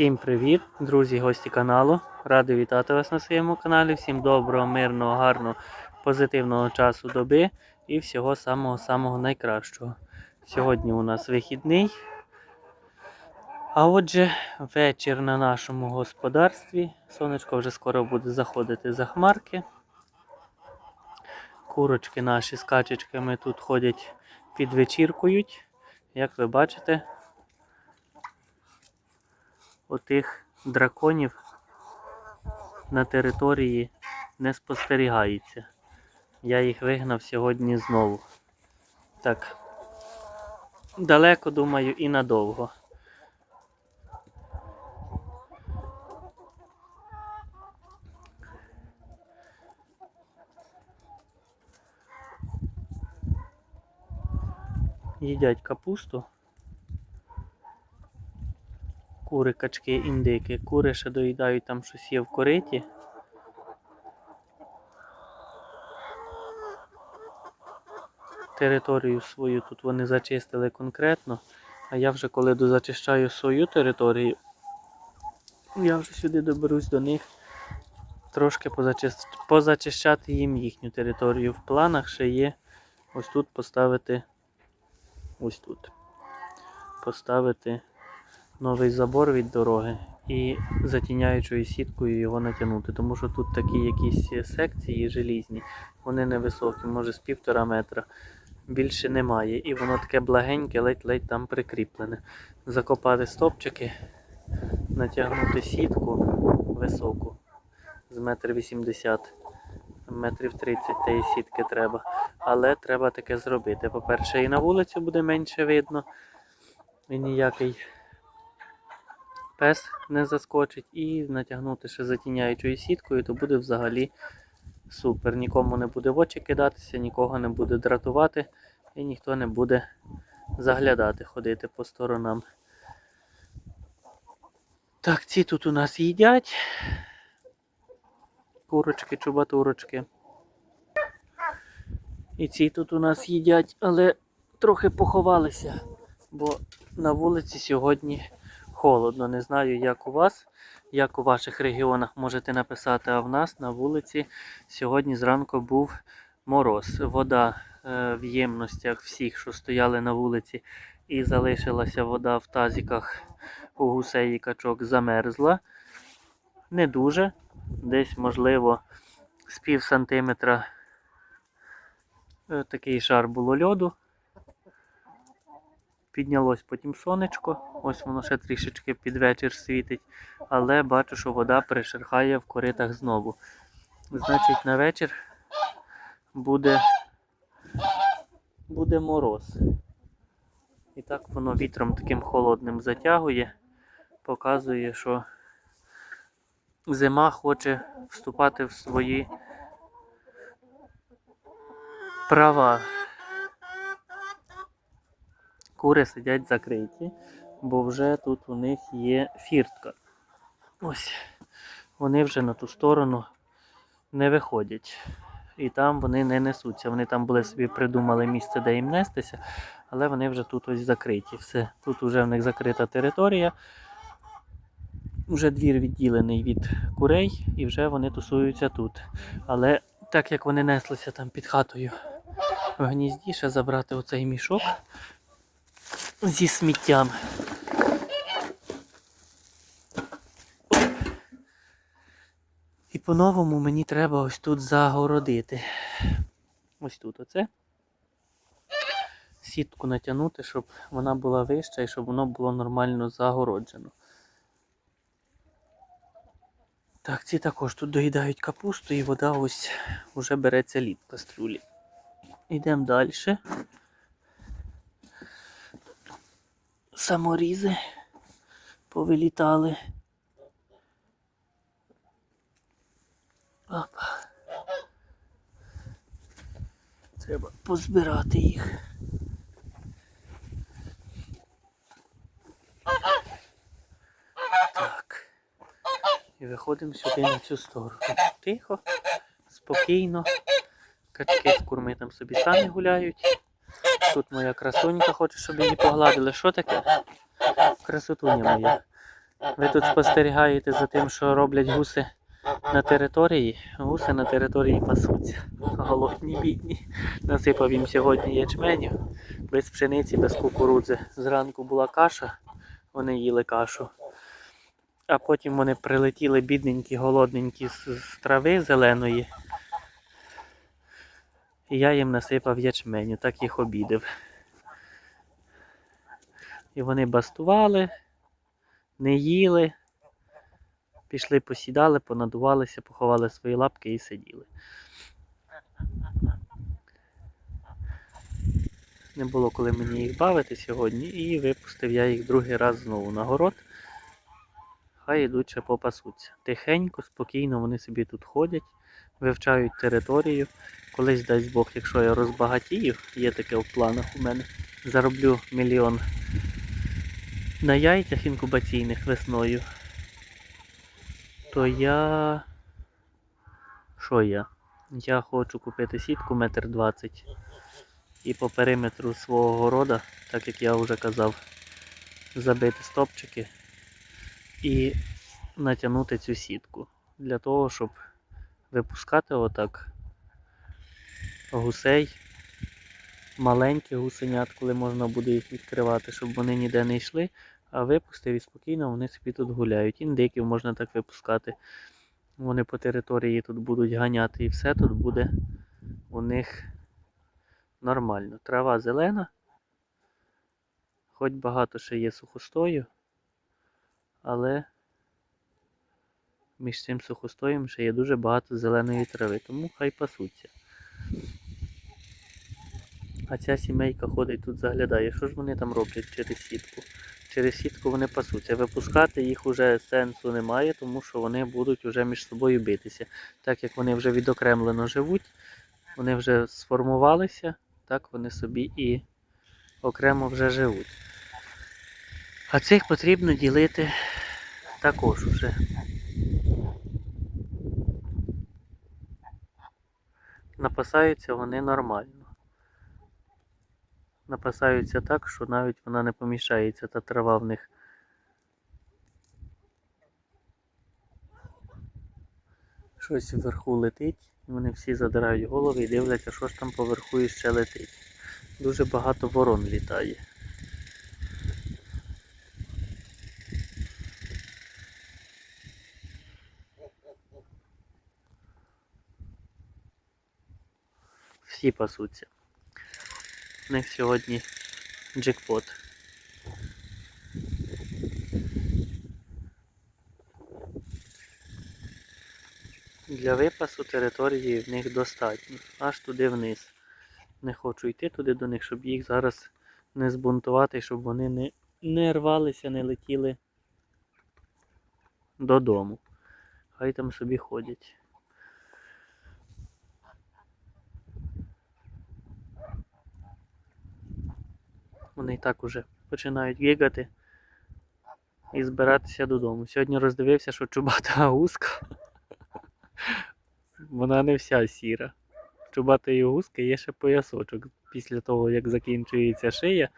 Всім привіт, друзі, гості каналу. Радий вітати вас на своєму каналі. Всім доброго, мирного, гарного, позитивного часу доби і всього самого-самого найкращого. Сьогодні у нас вихідний. А отже, вечір на нашому господарстві. Сонечко вже скоро буде заходити за хмарки. Курочки наші з качечками тут ходять підвечіркують. Як ви бачите, отих драконів на території не спостерігається. Я їх вигнав сьогодні знову. Так, далеко, думаю, і надовго. Їдять капусту. Кури, качки, індики. Кури ще доїдають там щось є в кориті. Територію свою тут вони зачистили конкретно. А я вже коли дозачищаю свою територію, я вже сюди доберусь до них трошки позачис- позачищати їм їхню територію. В планах ще є ось тут поставити ось тут. Поставити новий забор від дороги і затіняючою сіткою його натягнути. Тому що тут такі якісь секції желізні, вони невисокі, може з півтора метра. Більше немає. І воно таке благеньке, ледь-ледь там прикріплене. Закопати стопчики, натягнути сітку високу з метр вісімдесят, метрів 30 тієї сітки треба. Але треба таке зробити. По-перше, і на вулицю буде менше видно. І ніякий пес не заскочить. І натягнути ще затіняючою сіткою, то буде взагалі супер. Нікому не буде в очі кидатися, нікого не буде дратувати і ніхто не буде заглядати, ходити по сторонам. Так, ці тут у нас їдять. Курочки, чубатурочки. І ці тут у нас їдять, але трохи поховалися, бо на вулиці сьогодні холодно. Не знаю, як у вас, як у ваших регіонах можете написати, а в нас на вулиці сьогодні зранку був мороз. Вода е, в ємностях всіх, що стояли на вулиці, і залишилася вода в тазіках у гусей і качок, замерзла. Не дуже, десь, можливо, з пів сантиметра е, такий шар було льоду. Піднялось потім сонечко, ось воно ще трішечки під вечір світить, але бачу, що вода перешерхає в коритах знову. Значить, на вечір буде, буде мороз. І так воно вітром таким холодним затягує, показує, що зима хоче вступати в свої права. Кури сидять закриті, бо вже тут у них є фіртка. Ось. Вони вже на ту сторону не виходять. І там вони не несуться. Вони там були собі придумали місце, де їм нестися, але вони вже тут ось закриті. Все. Тут вже в них закрита територія. Вже двір відділений від курей, і вже вони тусуються тут. Але так як вони неслися там під хатою в гнізді, ще забрати оцей мішок зі сміттям. І по-новому мені треба ось тут загородити. Ось тут оце. Сітку натягнути, щоб вона була вища і щоб воно було нормально загороджено. Так, ці також тут доїдають капусту і вода ось вже береться лід в кастрюлі. Йдемо далі. Саморізи повилітали. Опа. Треба позбирати їх. Так. І виходимо сюди на цю сторону. Тихо, спокійно. Качки з курми там собі самі гуляють. Тут моя красунька хоче, щоб її погладили. Що таке? Красотуня моя. Ви тут спостерігаєте за тим, що роблять гуси на території. Гуси на території пасуться. Голодні, бідні. Насипав їм сьогодні ячменю. Без пшениці, без кукурудзи. Зранку була каша, вони їли кашу. А потім вони прилетіли бідненькі, голодненькі з, з трави зеленої. І я їм насипав ячменю, так їх обідав. І вони бастували, не їли, пішли, посідали, понадувалися, поховали свої лапки і сиділи. Не було коли мені їх бавити сьогодні, і випустив я їх другий раз знову на город. Хай ідуть ще попасуться. Тихенько, спокійно вони собі тут ходять, вивчають територію. Колись дасть Бог, якщо я розбагатію, є таке в планах у мене, зароблю мільйон на яйцях інкубаційних весною, то я. Що я? Я хочу купити сітку метр двадцять і по периметру свого города, так як я вже казав, забити стопчики і натягнути цю сітку. Для того, щоб випускати отак гусей, маленьких гусенят, коли можна буде їх відкривати, щоб вони ніде не йшли, а випустив і спокійно вони собі тут гуляють. Індиків можна так випускати. Вони по території тут будуть ганяти і все тут буде у них нормально. Трава зелена, хоч багато ще є сухостою, але між цим сухостоєм ще є дуже багато зеленої трави, тому хай пасуться. А ця сімейка ходить тут заглядає. Що ж вони там роблять через сітку? Через сітку вони пасуться. Випускати їх уже сенсу немає, тому що вони будуть вже між собою битися. Так як вони вже відокремлено живуть, вони вже сформувалися, так вони собі і окремо вже живуть. А цих потрібно ділити також уже. Напасаються вони нормально. Напасаються так, що навіть вона не помішається, та трава в них. Щось вверху летить, і вони всі задирають голови і дивляться, що ж там поверху іще летить. Дуже багато ворон літає. Всі пасуться. У них сьогодні джекпот. Для випасу території в них достатньо. Аж туди вниз. Не хочу йти туди до них, щоб їх зараз не збунтувати, щоб вони не, не рвалися, не летіли додому. Хай там собі ходять. Вони і так уже починають гігати і збиратися додому. Сьогодні роздивився, що чубата гуска. Вона не вся сіра. Чубатої гуски є ще поясочок. Після того, як закінчується шия,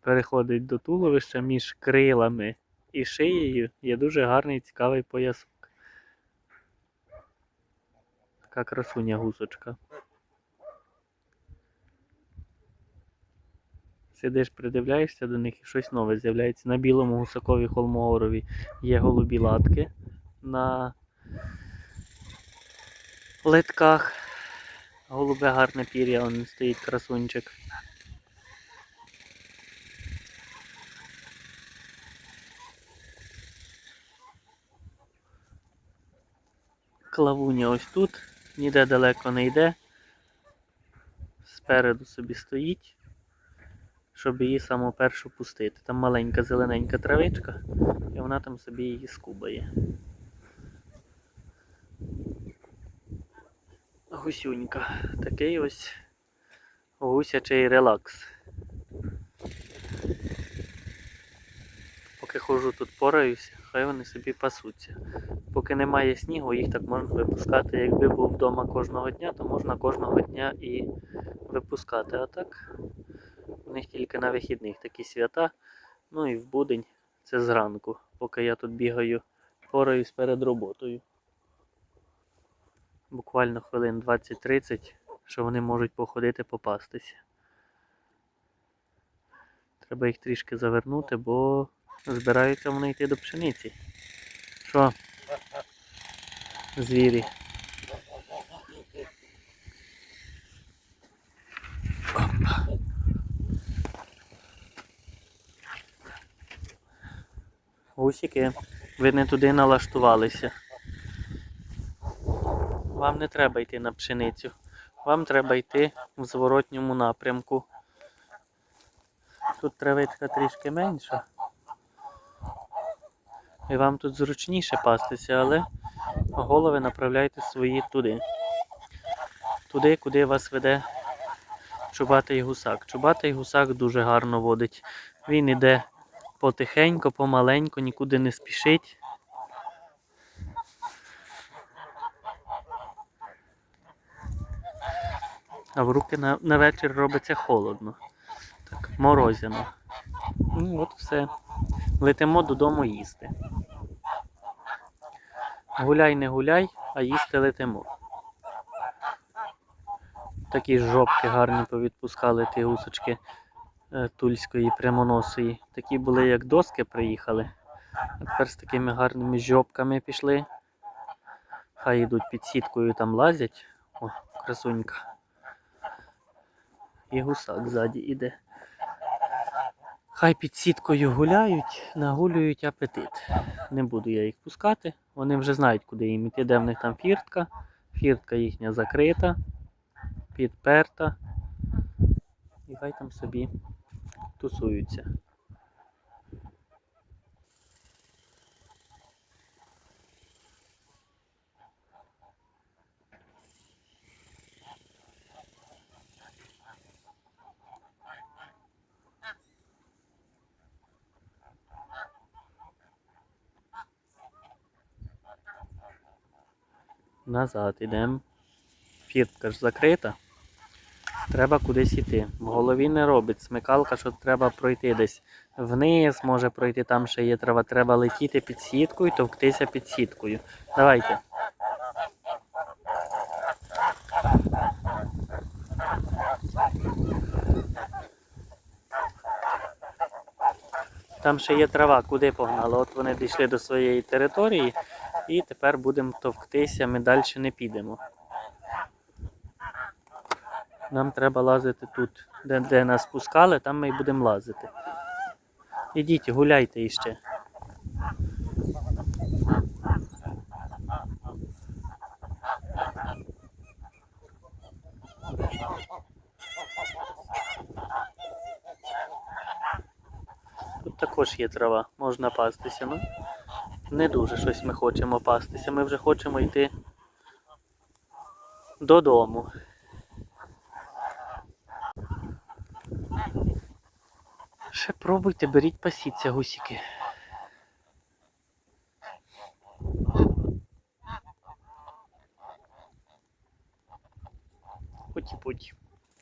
переходить до туловища між крилами і шиєю є дуже гарний цікавий поясок. Така красуня гусочка. Сидиш, придивляєшся до них і щось нове з'являється. На білому гусакові холмогорові є голубі латки на литках. Голубе гарне пір'я, он стоїть красунчик. Клавуня ось тут, ніде далеко не йде. Спереду собі стоїть щоб її саму першу пустити. Там маленька зелененька травичка, і вона там собі її скубає. Гусюнька. Такий ось гусячий релакс. Поки ходжу тут пораюся, хай вони собі пасуться. Поки немає снігу, їх так можна випускати. Якби був вдома кожного дня, то можна кожного дня і випускати. А так у них тільки на вихідних такі свята. Ну і в будень Це зранку, поки я тут бігаю, пораюсь перед роботою. Буквально хвилин 20-30, що вони можуть походити попастися. Треба їх трішки завернути, бо збираються вони йти до пшениці. Що? Звірі. Опа. Гусіки, ви не туди налаштувалися. Вам не треба йти на пшеницю. Вам треба йти в зворотньому напрямку. Тут травичка трішки менша. І вам тут зручніше пастися, але голови направляйте свої туди. Туди, куди вас веде чубатий гусак. Чубатий гусак дуже гарно водить. Він іде потихеньку, помаленьку, нікуди не спішить. А в руки на, на вечір робиться холодно. Так, морозяно. Ну от все. Летимо додому їсти. Гуляй, не гуляй, а їсти летимо. Такі жопки гарні повідпускали ті гусочки тульської прямоносої. Такі були, як доски приїхали. А тепер з такими гарними жопками пішли. Хай йдуть під сіткою там лазять. О, красунька. І гусак ззаді іде. Хай під сіткою гуляють, нагулюють апетит. Не буду я їх пускати. Вони вже знають, куди їм іти, де в них там фіртка. Фіртка їхня закрита, підперта. І хай там собі тусуються. Назад ідемо. Фіртка ж закрита. Треба кудись йти. В голові не робить смикалка, що треба пройти десь вниз, може пройти там ще є трава. Треба летіти під сіткою, товктися під сіткою. Давайте. Там ще є трава, куди погнали. От вони дійшли до своєї території і тепер будемо товктися, ми далі не підемо. Нам треба лазити тут, де, де нас пускали, там ми й будемо лазити. Ідіть, гуляйте іще. Тут також є трава, можна пастися. Ну, не дуже щось ми хочемо пастися. Ми вже хочемо йти додому. Ще пробуйте, беріть пасіться гусіки. Путі-путі.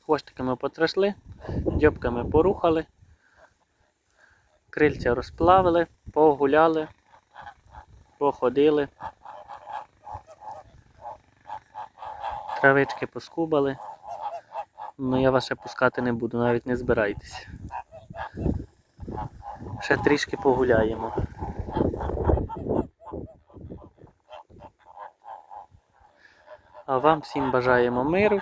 Хвостиками потрясли, дзьобками порухали, крильця розплавили, погуляли, походили, травички поскубали. Ну я вас ще пускати не буду, навіть не збирайтеся. Ще трішки погуляємо. А вам всім бажаємо миру,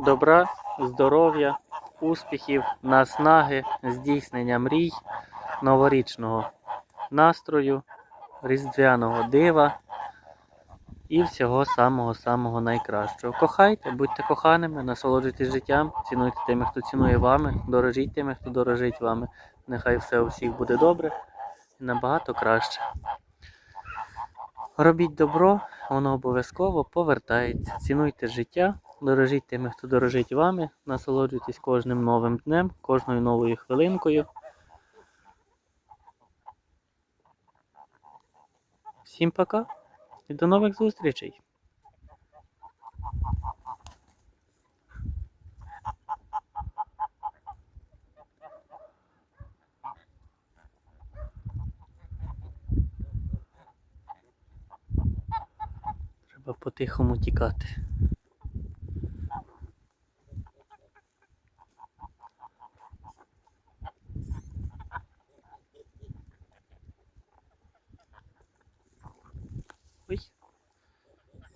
добра, здоров'я, успіхів, наснаги, здійснення мрій, новорічного настрою, різдвяного дива і всього самого-самого найкращого. Кохайте, будьте коханими, насолоджуйтесь життям, цінуйте тими, хто цінує вами, дорожіть тими, хто дорожить вами. Нехай все у всіх буде добре і набагато краще. Робіть добро, воно обов'язково повертається. Цінуйте життя, дорожіть тими, хто дорожить вами, насолоджуйтесь кожним новим днем, кожною новою хвилинкою. Всім пока і до нових зустрічей! По-тихому тікати. Ой.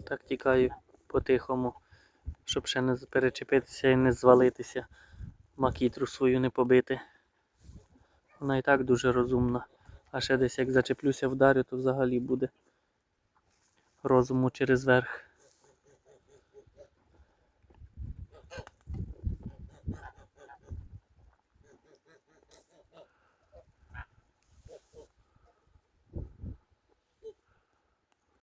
Так тікаю по-тихому, щоб ще не перечепитися і не звалитися, макітру свою не побити. Вона і так дуже розумна. А ще десь як зачеплюся вдарю, то взагалі буде розуму через верх.